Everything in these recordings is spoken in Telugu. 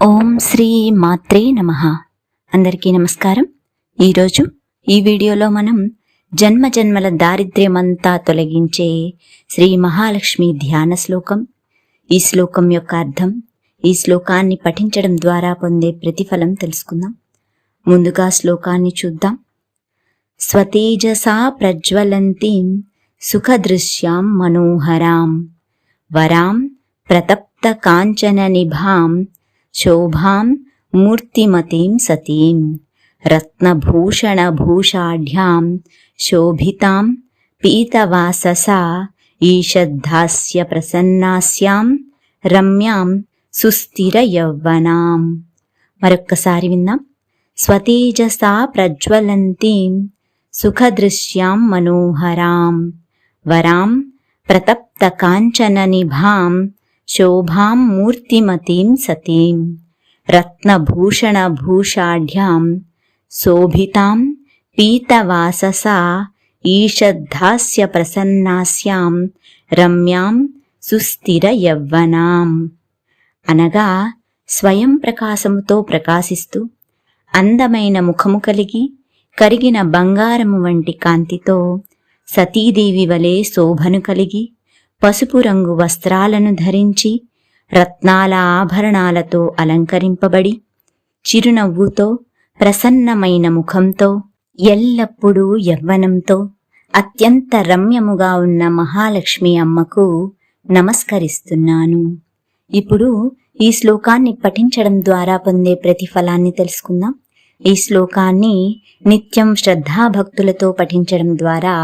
ఓం శ్రీ మాత్రే నమ. అందరికీ నమస్కారం. ఈరోజు ఈ వీడియోలో మనం జన్మ జన్మల దారిద్ర్యమంతా తొలగించే శ్రీ మహాలక్ష్మి ధ్యాన శ్లోకం ఈ శ్లోకం యొక్క అర్థం ఈ శ్లోకాన్ని పఠించడం ద్వారా పొందే ప్రతిఫలం తెలుసుకుందాం. ముందుగా శ్లోకాన్ని చూద్దాం. స్వతేజసా ప్రజ్వలంతీం సుఖదృశ్యాం మనోహరాం వరాం ప్రతప్త కాంచన నిభాం శోభాం మూర్తిమతీం సతీం రత్నభూషణభూషాఢ్యాం శోభితాం పీతవాససా ఈషద్ధాస్య ప్రసన్నాస్యాం రమ్యాం సుస్థిర యౌవనాం మరొక్కసారి విందాం స్వతేజసా ప్రజ్వలంతీం సుఖదృశ్యాం మనోహరాం వరాం ప్రతప్త కాంచన నిభాం శోభాం మూర్తిమతీం సతీం రత్నభూషణభూషాఢ్యాం శోభితాం పీతవాససా ఈషద్ధాస్య ప్రసన్నాస్యాం రమ్యాం సుస్థిర యవ్వనాం. అనగా స్వయం ప్రకాశముతో ప్రకాశిస్తూ అందమైన ముఖము కలిగి కరిగిన బంగారము వంటి కాంతితో సతీదేవి వలె శోభను కలిగి పసుపు రంగు వస్త్రాలను ధరించి రత్నాల ఆభరణాలతో అలంకరింపబడి చిరునవ్వుతో ప్రసన్నమైన ముఖంతో ఎల్లప్పుడూ యవ్వనంతో అత్యంత రమ్యముగా ఉన్న మహాలక్ష్మి అమ్మకు నమస్కరిస్తున్నాను. ఇప్పుడు ఈ శ్లోకాన్ని పఠించడం ద్వారా పొందే ప్రతిఫలాన్ని తెలుసుకుందాం. ఈ శ్లోకాన్ని నిత్యం శ్రద్ధాభక్తులతో పఠించడం ద్వారా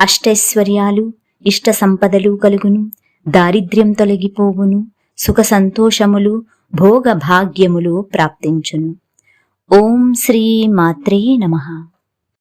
అష్టైశ్వర్యాలు ఇష్ట సంపదలు కలుగును దారిద్ర్యం తొలగిపోవును సుఖ సంతోషములు భోగ భాగ్యములు ప్రాప్తించును. ఓం శ్రీ మాత్రే నమః.